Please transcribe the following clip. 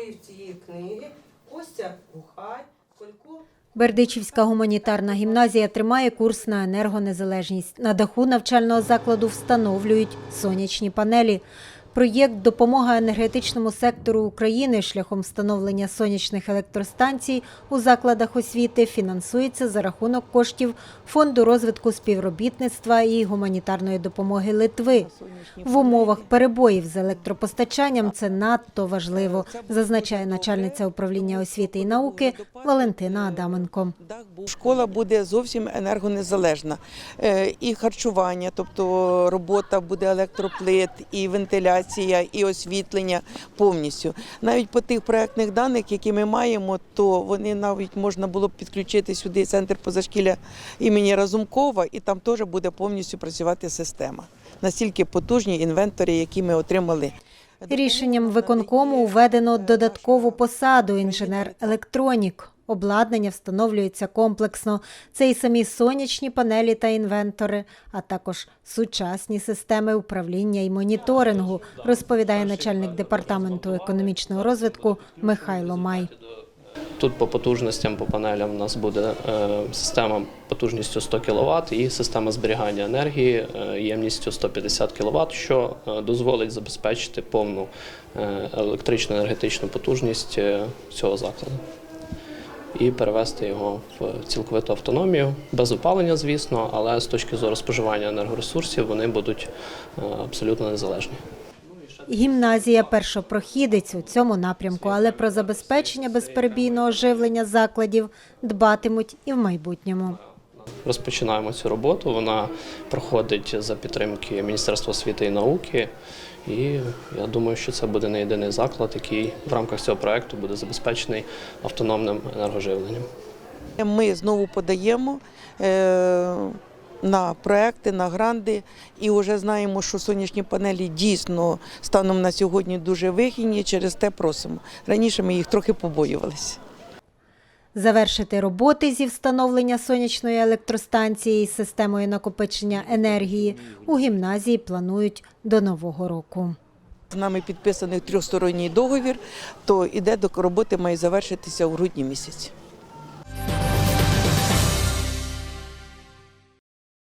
героїв цієї книги Костя Гухай, Колько. Бердичівська гуманітарна гімназія тримає курс на енергонезалежність. На даху навчального закладу встановлюють сонячні панелі. Проєкт Допомога енергетичному сектору України шляхом встановлення сонячних електростанцій у закладах освіти фінансується за рахунок коштів Фонду розвитку співробітництва і гуманітарної допомоги Литви. В умовах перебоїв з електропостачанням це надто важливо, зазначає начальниця управління освіти і науки Валентина Адаменко. Школа буде зовсім енергонезалежна. Е, І харчування, тобто робота буде електроплит, і вентиляція, і освітлення повністю. Навіть по тих проектних даних, які ми маємо, то вони навіть можна було б підключити сюди центр позашкілля імені Разумкова, і там теж буде повністю працювати система. Настільки потужні інвентори, які ми отримали. Рішенням виконкому введено додаткову посаду інженер-електронік. Обладнання встановлюється комплексно. Це і самі сонячні панелі та інвентори, а також сучасні системи управління і моніторингу, розповідає начальник департаменту економічного розвитку Михайло Май. Тут по потужностям, по панелям у нас буде е, система потужністю 100 кВт і система зберігання енергії е, ємністю 150 кВт, що е, дозволить забезпечити повну е, електричну енергетичну потужність цього закладу. І перевести його в цілковиту автономію, без опалення, звісно, але з точки зору споживання енергоресурсів вони будуть е, абсолютно незалежні. Гімназія першопрохідець у цьому напрямку, але про забезпечення безперебійного живлення закладів дбатимуть і в майбутньому. Розпочинаємо цю роботу. Вона проходить за підтримки Міністерства освіти і науки. І я думаю, що це буде не єдиний заклад, який в рамках цього проекту буде забезпечений автономним енергоживленням. Ми знову подаємо е, на проекти, на гранди, і вже знаємо, що сонячні панелі дійсно станом на сьогодні дуже вигідні, через те просимо. Раніше ми їх трохи побоювалися. Завершити роботи зі встановлення сонячної електростанції з системою накопичення енергії у гімназії планують до нового року. З нами підписаний трьохсторонній договір, то іде до роботи має завершитися у грудні місяці.